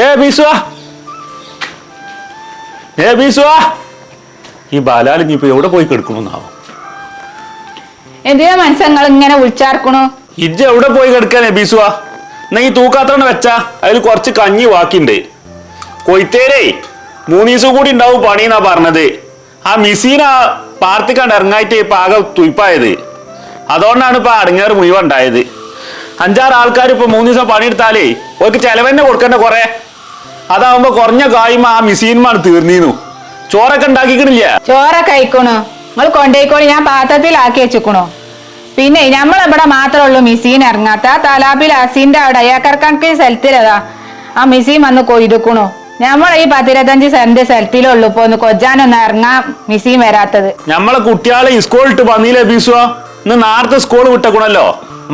ഏ ബീസുവാ. ഏ ബീസുവാ. ഈ ബാലാൽ ഇപ്പൊ എവിടെ പോയി കിടക്കണമെന്നാവും എന്തിനാ മനസ്സങ്ങൾ ഇങ്ങനെ വിളിച്ചാർക്കണു ഇജ്ജ് എവിടെ പോയി കിടക്കാനേ ബീസുവാ? എന്നാ ഈ തൂക്കാത്താണ് വെച്ചാ അതിൽ കുറച്ച് കഞ്ഞി ബാക്കിണ്ട് കൊയ്ത്തേരേ മൂന്ന് ദിവസം കൂടി ഉണ്ടാവും പണിന്നാ പറഞ്ഞത്. ആ മിസീന പാർത്തിക്കാണ്ട് ഇറങ്ങായിട്ട് ഇപ്പൊ ആകെ തുയ്പായത്. അതുകൊണ്ടാണ് ഇപ്പൊ അടങ്ങേറ് മുഴുവൻ ഉണ്ടായത്. അഞ്ചാറ് ആൾക്കാർ ഇപ്പൊ മൂന്ന് ദിവസം പണിയെടുത്താലേ ഓർക്ക് ചെലവന്നെ കൊടുക്കണ്ട കുറെ? അതാവുമ്പോ കുറഞ്ഞ കായ്മ ആ മിസീനുമാണ് തീർന്നീന്നു. ചോറൊക്കെ ഉണ്ടാക്കിക്കണില്ല. ചോറൊക്കെ അയക്കണു നിങ്ങൾ കൊണ്ടേക്കോളി ഞാൻ പാത്രത്തിലാക്കി വെച്ചിക്കണു. പിന്നെ നമ്മളിവിടെ മാത്രമേ ഉള്ളൂ മിസീൻ ഇറങ്ങാത്ത? തലാബിൽ അസീന്റെ അവിടെ ഏക്കർക്കണക്കിന് സ്ഥലത്തിലതാ. ആ മിസീൻ വന്ന് കൊയ്തുക്കണു. നമ്മൾ ഈ പത്തിരുപത്തഞ്ച് സെന്റ് സ്ഥലത്തിലുള്ളൂ ഇപ്പൊ ഒന്ന് ഇറങ്ങാ ഇറങ്ങാൻ മിസീൻ വരാത്തത്. നമ്മളെ കുട്ടികളെ സ്കൂൾ ഇട്ട് പന്നിയിലെ ബീസുവാ ഇന്ന് നേരത്തെ സ്കൂൾ വിട്ടക്കണല്ലോ.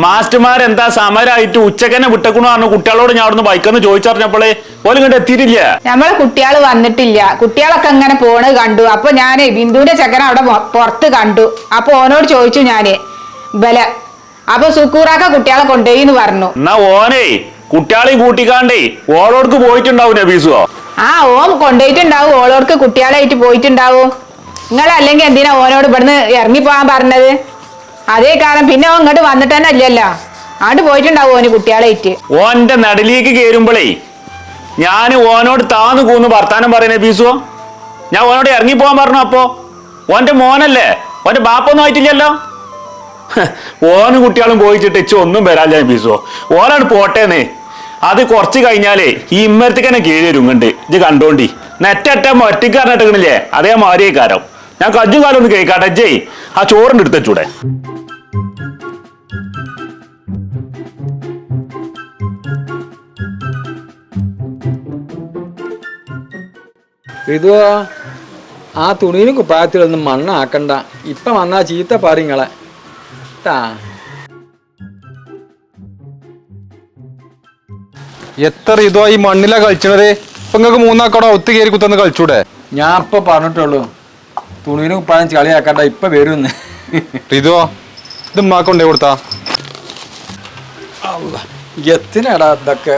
മാസ്റ്റർമാരെന്താ സമരമായിട്ട് ഉച്ചക്കന്നെ വിട്ടക്കണോ പറഞ്ഞു കുട്ടികളോട് ഞാൻ അവിടുന്ന് ബൈക്കെന്ന് ചോദിച്ചറിഞ്ഞപ്പോളേ ഓലും ഇങ്ങോട്ട് എത്തിയിട്ടില്ല. നമ്മളെ കുട്ടികൾ വന്നിട്ടില്ല. കുട്ടികളൊക്കെ ഇങ്ങനെ പോണ് കണ്ടു. അപ്പൊ ഞാൻ ബിന്ദുവിന്റെ ചെക്കൻ അവിടെ മൊ- പുറത്ത് കണ്ടു. അപ്പൊ ഓനോട് ചോദിച്ചു ഞാൻ ബല അപ്പൊ സുക്കൂറാക്ക കുട്ടികളെ കൊണ്ടുപോയി എന്ന് പറഞ്ഞു. എന്നാ ഓനേ കുട്ടികളെയും കൂട്ടിക്കാണ്ടേ ഓളോർക്ക് പോയിട്ടുണ്ടാവും നബീസോ? ആ ഓം കൊണ്ടുപോയിട്ടുണ്ടാവും. ഓളോർക്ക് കുട്ടികളായിട്ട് പോയിട്ടുണ്ടാവും. നിങ്ങൾ അല്ലെങ്കിൽ എന്തിനാ ഓനോട് ഇവിടുന്ന് ഇറങ്ങി പോകാൻ പറഞ്ഞത്? അതേ കാരണം പിന്നെ ഓൻ ഇങ്ങോട്ട് വന്നിട്ട് തന്നെ അല്ലല്ലോ അങ്ങോട്ട് പോയിട്ടുണ്ടാവും ഓന് കുട്ടികളായിട്ട്. ഓന്റെ നടിലേക്ക് കയറുമ്പോഴേ ഞാൻ ഓനോട് താന്ന് കൂന്ന് വർത്താനം പറയുന്നേ ബീസുവോ? ഞാൻ ഓനോട് ഇറങ്ങി പോകാൻ പറഞ്ഞു അപ്പോ. ഓന്റെ മോനല്ലേ? ഓന്റെ ബാപ്പൊന്നും ആയിട്ടില്ലല്ലോ? ഓനും കുട്ടികളും പോയിച്ചിട്ട് ഇച്ച ഒന്നും വരാല്ല ബീസുവോ. ഓനാണ് പോട്ടേന്നേ. അത് കുറച്ച് കഴിഞ്ഞാലേ ഈ ഇമ്മരത്തേക്ക് തന്നെ കീഴ് വരുന്നുണ്ട് ഇത് കണ്ടോണ്ടി. നെറ്ററ്റ ഒറ്റക്കാരനിട്ടിക്കണില്ലേ അതേ മാറിയേ കാരം. ഞാൻ കജ്ജു കാലം ഒന്ന് കേൾക്കാട്ടെ. ജയ് ആ ചോറിന്റെ എടുത്തൂടെ ഇത് ആ തുണിയിലും കുപ്പായത്തിലൊന്നും മണ്ണാക്കണ്ട. ഇപ്പൊ വന്നാ ചീത്ത പാറിങ്ങളെ ട്ടാ. എത്ര ഇതോ ഈ മണ്ണിലാ കളിച്ചണത്? ഇപ്പൊ നിങ്ങക്ക് മൂന്നാക്കടോ ഒത്തു കയറി കുത്തന്ന് കളിച്ചൂടെ? ഞാൻ ഇപ്പൊ പറഞ്ഞിട്ടുള്ളൂ. തുണിയിലും കുപ്പായം കളിയാക്കണ്ട ഇപ്പൊ വരുന്ന്. ഇതോ ഇത് ഉമ്മാക്ക് കൊണ്ടേ കൊടുത്താ. എത്തിനടാ ഇതൊക്കെ.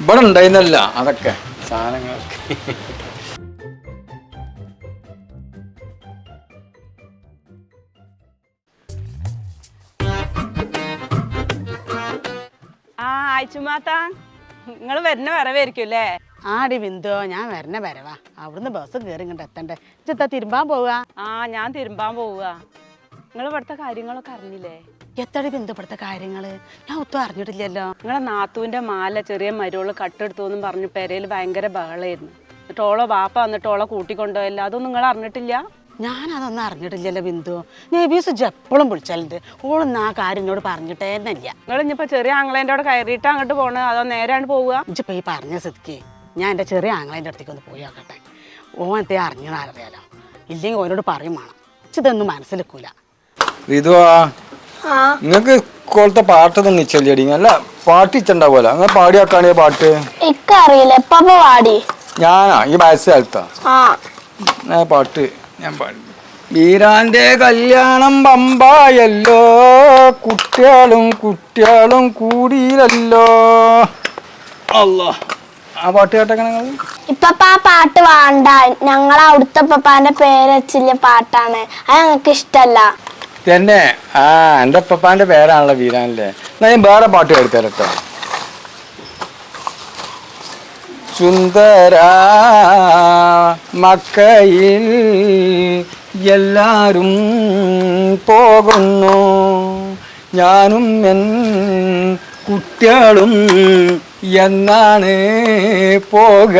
ഇവിടെ ഉണ്ടായിരുന്നല്ല അതൊക്കെ സാധനങ്ങളൊക്കെ. ആ ആഴ്ചമാത്താ നിങ്ങൾ വരുന്ന വരവായിരിക്കും അല്ലേ? ആടി ബിന്ദു ഞാൻ വരണ വരവാ. അവിടുന്ന് ബസ് കയറി ഇങ്ങോട്ട് എത്തണ്ടേ. ചിത്ത തിരുമ്പാൻ പോവുക ആ ഞാൻ തിരുമ്പാൻ പോവുക നിങ്ങൾ ഇവിടുത്തെ കാര്യങ്ങളൊക്കെ അറിഞ്ഞില്ലേ? എത്തടി ബിന്ദു ഇവിടുത്തെ കാര്യങ്ങൾ? ഞാൻ ഒത്തും അറിഞ്ഞിട്ടില്ലല്ലോ. നിങ്ങളെ നാത്തൂന്റെ മാല ചെറിയ മരുവൾ കട്ടെടുത്തു എന്നും പറഞ്ഞു പെരയിൽ ഭയങ്കര ബഹളായിരുന്നു. എന്നിട്ട് ഓളെ വാപ്പ വന്നിട്ട് ഓളെ കൂട്ടിക്കൊണ്ടുപോയല്ലോ. അതൊന്നും നിങ്ങൾ അറിഞ്ഞിട്ടില്ല? ഞാനതൊന്നും അറിഞ്ഞിട്ടില്ലല്ലോ ബിന്ദു. നബീസ് എപ്പോഴും വിളിച്ചാലുണ്ട്. ഓളൊന്നും ആ കാര്യം എന്നോട് പറഞ്ഞിട്ടേ എന്നല്ല നിങ്ങൾ ഇനിയിപ്പോ ചെറിയ ആംഗ്ലേന്റെ അവിടെ കയറിയിട്ട് അങ്ങോട്ട് പോകണത് അതോ നേരാണ് പോവുക? ഇജ്ജിപ്പോ ഈ പറഞ്ഞ സ്ഥിതിക്ക് ഞാൻ എന്റെ ചെറിയ ആങ്ങളേന്റെ അടുത്തേക്ക് ഒന്ന് പോയി ആക്കട്ടെ ഓൻ എന്തേ അറിഞ്ഞതാറിയാലോ ഇല്ലെങ്കിൽ ഓനോട് പറയും വേണം. ഇതൊന്നും മനസ്സിലെക്കൂല. നിങ്ങക്ക് ഇക്കോളത്തെ പാട്ടൊന്നും നിച്ചല്ലേടി. അല്ല പാട്ട് ഇച്ചുണ്ടാവുമല്ലോ അങ്ങനെ പാടിയാക്കാണേ പാട്ട്. ഇക്കറിയില്ല എപ്പ പാടി? ഞാനാ ഈ വയസ്സ് കാലത്താ. പാട്ട്. ഞാൻ പാടും. വീരാന്റെ കല്യാണം പമ്പായല്ലോ കുട്ടികളും കുട്ടികളും കൂടിയില്ലല്ലോ. അല്ലോ ആ പാട്ട് കേട്ടേക്കണ നിങ്ങൾ? ഇപ്പപ്പ ആ പാട്ട് വേണ്ട. ഞങ്ങൾ അവിടുത്തെ പപ്പാന്റെ പേര് വെച്ചില്ല പാട്ടാണ്. അത് ഞങ്ങൾക്ക് ഇഷ്ടല്ല. തന്നെ ആ എന്റെ പപ്പാന്റെ പേരാണല്ലോ വീരാനല്ലേ എന്നാ ഞാൻ വേറെ പാട്ട് കേൾത്തരട്ടോ സുന്ദര മക്കയിൽ എല്ലാരും പോകുന്നു. ഞാനും എൻ കുട്ടികളും എന്നാണ് പോക.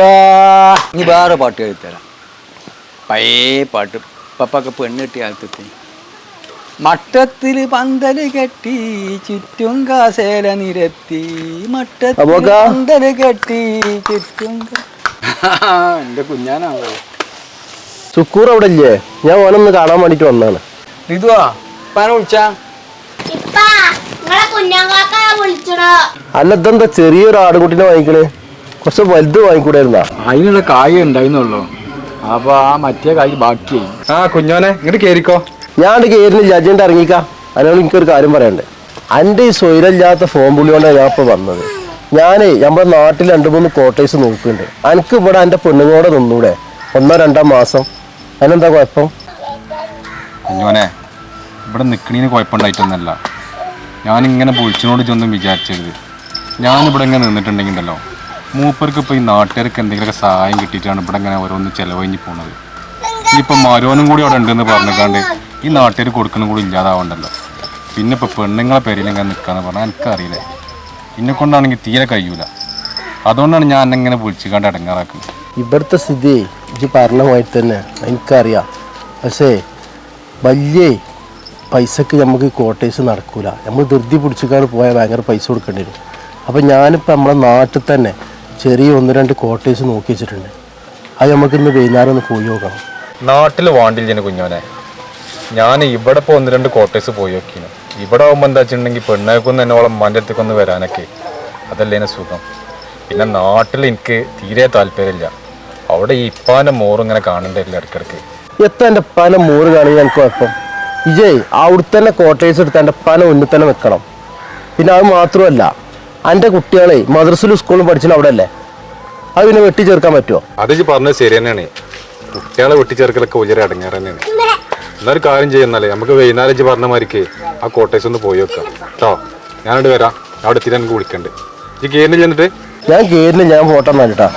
ഇനി വേറെ പാട്ട് കേൾത്തരാം പഴയ പാട്ട്. പപ്പൊക്കെ പെണ്ണിട്ടി കിട്ടിയ കാലത്തെത്തി പന്തൽ കെട്ടി ചുറ്റും കാസേല നിരത്തി. മട്ടത്തിൽ പന്തൽ കെട്ടി ചുറ്റും എന്റെ കുഞ്ഞാനാണോ സുക്കൂർ അവിടെ ഇല്ലേ? ഞാൻ ഓനൊന്ന് കാണാൻ വേണ്ടിട്ട് വന്നാണ് ഇതുവാ പാന വിളിച്ചാ. അല്ല ഇതെന്താ ചെറിയൊരു ആടുകുട്ടിനെ വാങ്ങിക്കണേ? കുറച്ച് വലുത് വാങ്ങിക്കൂടായിരുന്നാ? അതിനുള്ള കായ ഉണ്ടായിരുന്നുള്ളൂ. അപ്പൊ ആ മറ്റേ കായ് ബാക്കിയായി. ആ കുഞ്ഞോനെ ഇങ്ങോട്ട് കേറിക്കോ. ഞാൻ കയറുന്നില്ല ജഡ്ജിന്റെ ഇറങ്ങിക്കാം. അതിനോട് എനിക്കൊരു കാര്യം പറയണ്ടേ എന്റെ ഈ സ്വൈരമില്ലാത്ത ഫോം പുള്ളി കൊണ്ടാണ് ഞാൻ ഇപ്പൊ വന്നത്. ഞാനേ നമ്മുടെ നാട്ടിൽ രണ്ട് മൂന്ന് ക്വാർട്ടേഴ്സ് നോക്കുന്നുണ്ട്. എനിക്ക് ഇവിടെ എന്റെ പെണ്ണുങ്ങളോടെ നിന്നൂടെ? ഒന്നോ രണ്ടോ മാസം. അതിനെന്താ കുഴപ്പം? ഇവിടെ നിൽക്കണീന് കുഴപ്പമുണ്ടായിട്ടൊന്നല്ല. ഞാനിങ്ങനെ പൊളിച്ചിനോട് ചെന്നും വിചാരിച്ചത് ഞാനിവിടെ ഇങ്ങനെ നിന്നിട്ടുണ്ടെങ്കിണ്ടല്ലോ മൂപ്പർക്ക് ഇപ്പോൾ ഈ നാട്ടുകാർക്ക് എന്തെങ്കിലുമൊക്കെ സഹായം കിട്ടിയിട്ടാണ് ഇവിടെ ഇങ്ങനെ ഓരോന്ന് ചിലവഴിഞ്ഞ് പോണത്. ഇനിയിപ്പോൾ മരോനും കൂടി അവിടെ ഉണ്ടെന്ന് പറഞ്ഞിക്കാണ്ട് ഈ നാട്ടുകാർ കൊടുക്കണം കൂടി ഇല്ലാതാവണ്ടല്ലോ. പിന്നെ ഇപ്പോൾ പെണ്ണുങ്ങളെ പേരിൽ ഇങ്ങനെ നിൽക്കാന്ന് പറഞ്ഞാൽ എനിക്കറിയില്ല. എന്നെ കൊണ്ടാണെങ്കിൽ തീരെ കഴിയൂല. അതുകൊണ്ടാണ് ഞാൻ എന്നെങ്ങനെ വിളിച്ചു കണ്ട് അടങ്ങാറാക്കുന്നത് ഇവിടുത്തെ സ്ഥിതി ഈ പറഞ്ഞ മാതിരി തന്നെ എനിക്കറിയാം. പക്ഷേ വലിയ പൈസക്ക് നമുക്ക് കോട്ടേഴ്സ് നടക്കൂല. നമ്മൾ ധൃതി പിടിച്ചിക്കാണ് പോയാൽ ഭയങ്കര പൈസ കൊടുക്കേണ്ടി വരും. അപ്പം ഞാനിപ്പോൾ നമ്മളെ നാട്ടിൽ തന്നെ ചെറിയ ഒന്ന് രണ്ട് കോട്ടേഴ്സ് നോക്കി വെച്ചിട്ടുണ്ട്. അത് നമുക്ക് ഇന്ന് വൈകുന്നേരം ഒന്ന് പോയി നോക്കണം നാട്ടിൽ വാണ്ടില്ല കുഞ്ഞോനെ ഞാൻ ഇവിടെ ഇപ്പോൾ ഒന്ന് രണ്ട് ക്വാർട്ടേഴ്സ് പോയി നോക്കിയാണ് ഇവിടെ ആകുമ്പോൾ എന്താ വെച്ചിട്ടുണ്ടെങ്കിൽ പെണ്ണേക്കൊന്ന് എന്നോളം ഉമ്മാന്റെ മഞ്ഞത്തേക്ക് ഒന്ന് വരാനൊക്കെ. അതല്ലേ എന്നെ സുഖം. പിന്നെ നാട്ടിൽ എനിക്ക് തീരെ താല്പര്യമില്ല. അവിടെ ഈ ഇപ്പാന്റെ മോറ് ഇങ്ങനെ കാണണ്ടല്ലേ ഇടയ്ക്കിടയ്ക്ക്. എത്ര എന്റെ പല മോറ് കാണുക എനിക്ക് കുഴപ്പം ഇജയ് അവിടുത്തെ തന്നെ ക്വാർട്ടേഴ്സ് എടുത്ത് എന്റെ പന മുന്നിൽ തന്നെ വെക്കണം പിന്നെ അത് മാത്രമല്ല എന്റെ കുട്ടികളെ മദ്രസിലും സ്കൂളിലും പഠിച്ചാൽ അവിടെ അല്ലേ അത് പിന്നെ വെട്ടിച്ചേർക്കാൻ പറ്റുമോ അത് പറഞ്ഞത് ശരി തന്നെയാണ് കുട്ടികളെ വെട്ടിച്ചേർക്കലൊക്കെ ഉയരം അടങ്ങാറ് തന്നെയാണ്. എന്നൊരു കാര്യം ചെയ്യുന്നല്ലേ നമുക്ക് വൈകുന്നേരം ഇജ്ജ് പറഞ്ഞ മാതിരിക്ക് ആ കോട്ടേഴ്സ് ഒന്ന് പോയി വെക്കാം. കേട്ടോ ഞാനോട് വരാം. അവിടെ എത്തിയിട്ട് എനിക്ക് വിളിക്കണ്ട്. ഈ കയറി ചെന്നിട്ട് ഞാൻ കയറിന് ഞാൻ ഫോട്ടോ എന്നാലിട്ടാ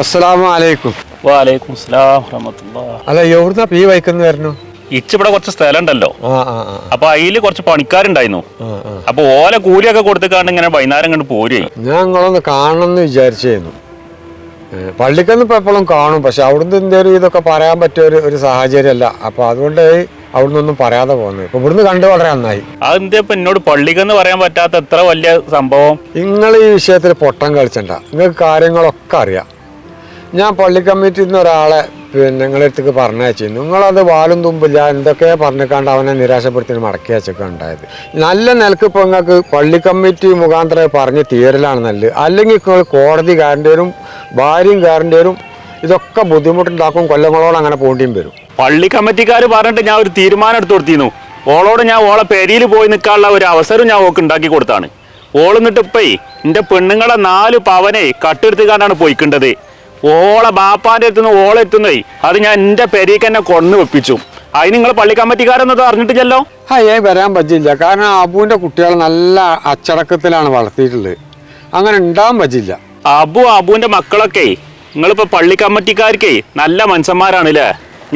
അസ്സലാമു അലൈക്കും. വാലൈക്കും സ്ലാം റഹമത്തുല്ലാ അല്ല എവിടുന്നാ പീ വൈക്കുന്ന വരുന്നു ഇച്ചിവിടെ കുറച്ച് സ്ഥലം ഉണ്ടല്ലോ അപ്പൊ അതിൽ കുറച്ച് പണിക്കാരുണ്ടായിരുന്നു. അപ്പൊ ഓല കൂലിയൊക്കെ കൊടുത്തിക്കാണ്ട് ഇങ്ങനെ വൈകുന്നേരം കണ്ട് പോരേ ഞാൻ നിങ്ങളൊന്ന് വിചാരിച്ചു വിചാരിച്ചായിരുന്നു പള്ളിക്കൊന്നും ഇപ്പം എപ്പോഴും കാണും. പക്ഷെ അവിടുന്ന് എന്തെങ്കിലും ഇതൊക്കെ പറയാൻ പറ്റിയ ഒരു ഒരു സാഹചര്യമല്ല. അപ്പോൾ അതുകൊണ്ട് അവിടുന്ന് ഒന്നും പറയാതെ പോകുന്നത്. ഇപ്പൊ ഇവിടുന്ന് കണ്ടു വളരെ നന്നായി. അതെന്താ ഇപ്പൊ എന്നോട് പള്ളിക്കെന്ന് പറയാൻ പറ്റാത്ത എത്ര വലിയ സംഭവം? നിങ്ങൾ ഈ വിഷയത്തിൽ പൊട്ടം കളിച്ചണ്ട. നിങ്ങൾക്ക് കാര്യങ്ങളൊക്കെ അറിയാം. ഞാൻ പള്ളി കമ്മിറ്റിയിൽ നിന്ന് ഒരാളെ പിന്നെ നിങ്ങളുടെ അടുത്തേക്ക് പറഞ്ഞയച്ചു നിങ്ങളത് വാലും തുമ്പില്ല എന്തൊക്കെ പറഞ്ഞേക്കാണ്ട് അവനെ നിരാശപ്പെടുത്തി മടക്കി അയച്ചൊക്കെ ഉണ്ടായത്. നല്ല നിലയ്ക്ക് ഇപ്പോൾ നിങ്ങൾക്ക് പള്ളി കമ്മിറ്റി മുഖാന്തരം പറഞ്ഞ് തീരലാണ് നല്ലത്. അല്ലെങ്കിൽ കോടതി കാരന്റെ വരും ഭാര്യയും കാരന്റെ വരും ഇതൊക്കെ ബുദ്ധിമുട്ടുണ്ടാക്കും കൊല്ലങ്ങളോളം അങ്ങനെ പോകേണ്ടിയും വരും. പള്ളി കമ്മിറ്റിക്കാർ പറഞ്ഞിട്ട് ഞാൻ ഒരു തീരുമാനം എടുത്തു കൊടുത്തിരുന്നു. ഓളോട് ഞാൻ ഓളെ പെരിയിൽ പോയി നിൽക്കാനുള്ള ഒരു അവസരം ഞാൻ ഓക്ക് ഉണ്ടാക്കി കൊടുത്താണ്. ഓൾ എന്നിട്ട് ഇപ്പേ എന്റെ പെണ്ണുങ്ങളെ നാല് പവനെ കട്ടെടുത്തുകാണ്ടാണ് പോയിക്കേണ്ടത്. ഓളെ ബാപ്പാന്റെ അടുത്തുനിന്ന് ഓളെ എത്തുന്നേ. അത് ഞാൻ എന്റെ പെരീക്ക് തന്നെ കൊന്നു വെപ്പിച്ചു. അതിന് നിങ്ങൾ പള്ളി കമ്മിറ്റിക്കാരൊന്നും അറിഞ്ഞിട്ടില്ലല്ലോ? ഏ വരാൻ പറ്റില്ല കാരണം അബുവിന്റെ കുട്ടികൾ നല്ല അച്ചടക്കത്തിലാണ് വളർത്തിയിട്ടുള്ളത്. അങ്ങനെ ഉണ്ടാവാൻ പറ്റില്ല അബു അബുവിന്റെ മക്കളൊക്കെ നിങ്ങളിപ്പോ പള്ളി കമ്മിറ്റിക്കാർക്കേ നല്ല മനുഷ്യന്മാരാണ് അല്ലേ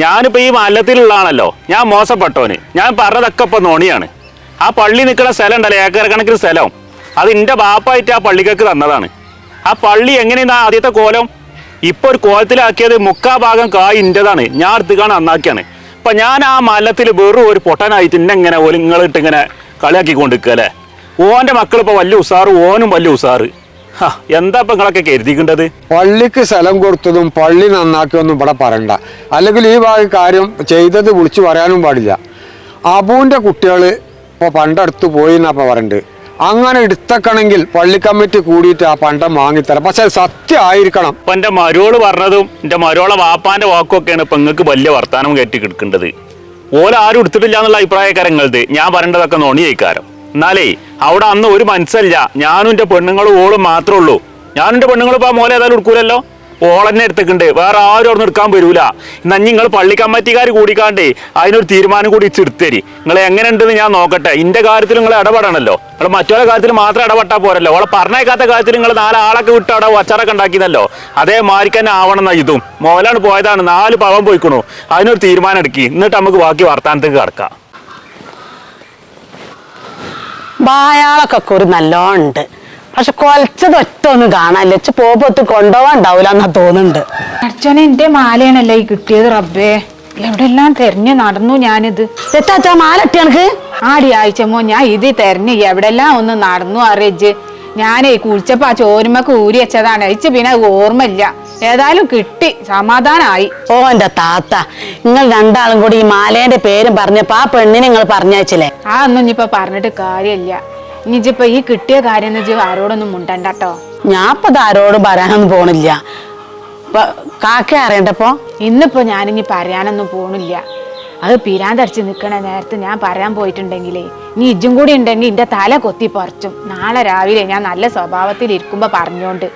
ഞാനിപ്പോ ഈ മല്ലത്തിലുള്ളതാണല്ലോ. ഞാൻ മോശപ്പെട്ടവന്. ഞാൻ പറഞ്ഞതൊക്കെ ഇപ്പൊ നോണിയാണ്. ആ പള്ളി നിൽക്കുന്ന സ്ഥലം ഉണ്ടല്ലോ ഏക്കർ കണക്കിന് സ്ഥലം. അത് എന്റെ ബാപ്പായിട്ട് ആ പള്ളിക്കൊക്കെ തന്നതാണ്. ആ പള്ളി എങ്ങനെയാണ് ആദ്യത്തെ കോലം? ഇപ്പൊ ഒരു കോലത്തിലാക്കിയത് മുക്കാ ഭാഗം കായ് ഇന്റതാണ്. ഞാൻ എടുത്തുകാണ് നന്നാക്കിയാണ്. അപ്പൊ ഞാൻ ആ മലത്തിൽ വെറും ഒരു പൊട്ടനായിട്ട് ഇന്നെ ഇങ്ങനെ ഒലിങ്ങളിട്ട് ഇങ്ങനെ കളിയാക്കി കൊണ്ടിരിക്കല്ലേ ഓന്റെ മക്കൾ ഇപ്പൊ വലിയ ഉസാറ് ഓനും വലിയ ഉസാറ്. എന്താ ഇപ്പൊ നിങ്ങളൊക്കെ കരുതിക്കേണ്ടത്? പള്ളിക്ക് സ്ഥലം കൊടുത്തതും പള്ളി നന്നാക്കിയൊന്നും ഇവിടെ പറയണ്ട. അല്ലെങ്കിൽ ഈ ഭാഗം കാര്യം ചെയ്തത് വിളിച്ചു പറയാനും പാടില്ല. അബുവിന്റെ കുട്ടികൾ ഇപ്പോൾ പണ്ടടുത്ത് പോയി എന്നാ പറയണ്ട്. അങ്ങനെ എടുത്തക്കണമെങ്കിൽ പള്ളി കമ്മിറ്റി കൂടിയിട്ട് ആ പണ്ടം വാങ്ങിത്തരാം. പക്ഷെ അത് സത്യമായിരിക്കണം. ഇപ്പൊ എന്റെ മരോൾ പറഞ്ഞതും എന്റെ മരോളെ വാപ്പാന്റെ വാക്കൊക്കെയാണ് ഇപ്പൊ നിങ്ങൾക്ക് വലിയ വർത്താനം കയറ്റി കിടക്കേണ്ടത്. ആരും എടുത്തിട്ടില്ല എന്നുള്ള അഭിപ്രായക്കാരങ്ങളത്. ഞാൻ പറയേണ്ടതൊക്കെ നോണിയേക്കാരം എന്നാലേ അവിടെ അന്ന് ഒരു മനസ്സല്ല. ഞാനും എന്റെ പെണ്ണുങ്ങളും ഓളും മാത്രമേ ഉള്ളൂ. ഞാനും എന്റെ പെണ്ണുങ്ങളും ഇപ്പൊ ആ മോലെ ഏതായാലും എടുക്കൂലല്ലോ? ഓളെന്നെ എടുത്തിട്ടുണ്ട് വേറെ ആരും അവിടെ എടുക്കാൻ വരൂല. എന്നാ നിങ്ങൾ പള്ളി കമ്മിറ്റിക്കാർ കൂടിക്കാണ്ടേ അതിനൊരു തീരുമാനം കൂടി ഇച്ചെടുത്തരി നിങ്ങൾ എങ്ങനെ ഉണ്ടെന്ന് ഞാൻ നോക്കട്ടെ. ഇന്റെ കാര്യത്തിൽ നിങ്ങൾ ഇടപെടണല്ലോ. നിങ്ങൾ മറ്റൊരു കാര്യത്തിൽ മാത്രം ഇടപെട്ടാൽ പോരല്ലോ. അവളെ പറഞ്ഞേക്കാത്ത കാര്യത്തിൽ നിങ്ങൾ നാലാളൊക്കെ വിട്ട് അവിടെ വച്ചറൊക്കെ ഉണ്ടാക്കിയതല്ലോ. അതേ മാരിക്ക് തന്നെ ആവണം ഇതും. മോലാണ് പോയതാണ്. നാല് പവൻ പോയിക്കണു. അതിനൊരു തീരുമാനം എടുക്കി. എന്നിട്ട് നമുക്ക് ബാക്കി വർത്താനത്തേക്ക് കിടക്കാം. ബായാളൊക്കെ ഒരു നല്ലോണം ഉണ്ട്. പക്ഷെ കൊലച്ചത് ഒറ്റ ഒന്നും കാണാനില്ല പോപ്പൊത്ത് കൊണ്ടുപോകാൻ ഉണ്ടാവില്ല എന്നാ തോന്നുന്നുണ്ട്. അച്ഛനെ എന്റെ മാലയാണല്ലോ ഈ കിട്ടിയത് റബ്ബേ. എവിടെല്ലാം തെരഞ്ഞു നടന്നു ഞാനിത്. എത്താച്ചാ മാലട്ടി എനക്ക് ആടി ആഴ്ചമോ ഞാൻ ഇത് തെരഞ്ഞു എവിടെല്ലാം ഒന്ന് നടന്നു അറിയിച്ച്. ഞാനേ കുളിച്ചപ്പോ ആ ചോരുമക്ക് ഊരി വെച്ചതാണ്. അയച്ച് പിന്നെ അത് ഓർമ്മയില്ല. ഏതായാലും കിട്ടി. സമാധാനായി. ഓ എന്റെ താത്ത. നിങ്ങൾ രണ്ടാളും കൂടി ഈ മാലേന്റെ പേരും പറഞ്ഞപ്പോ ആ പെണ്ണിനെ നിങ്ങൾ പറഞ്ഞയച്ചില്ലേ? ആ ഒന്നും ഇനിയിപ്പൊ പറഞ്ഞിട്ട് കാര്യമില്ല. ഇനിയിപ്പോ ഈ കിട്ടിയ കാര്യം എന്ന് വെച്ചാൽ ആരോടൊന്നും മുണ്ടണ്ടട്ടോ ഞാൻ ഇപ്പൊ ഇത് ആരോടും പറയാനൊന്നും പോണില്ല. കാക്ക അറിയണ്ടപ്പോ ഇന്നിപ്പോ ഞാനിനി പറയാനൊന്നും പോണില്ല. അത് പിരാന്തടിച്ച് നിൽക്കണ നേരത്ത് ഞാൻ പറയാൻ പോയിട്ടുണ്ടെങ്കിലേ നീ ഇജും കൂടി ഉണ്ടെങ്കിൽ എന്റെ തല കൊത്തി പറിച്ചും. നാളെ രാവിലെ ഞാൻ നല്ല സ്വഭാവത്തിൽ ഇരിക്കുമ്പോൾ പറഞ്ഞോണ്ട്.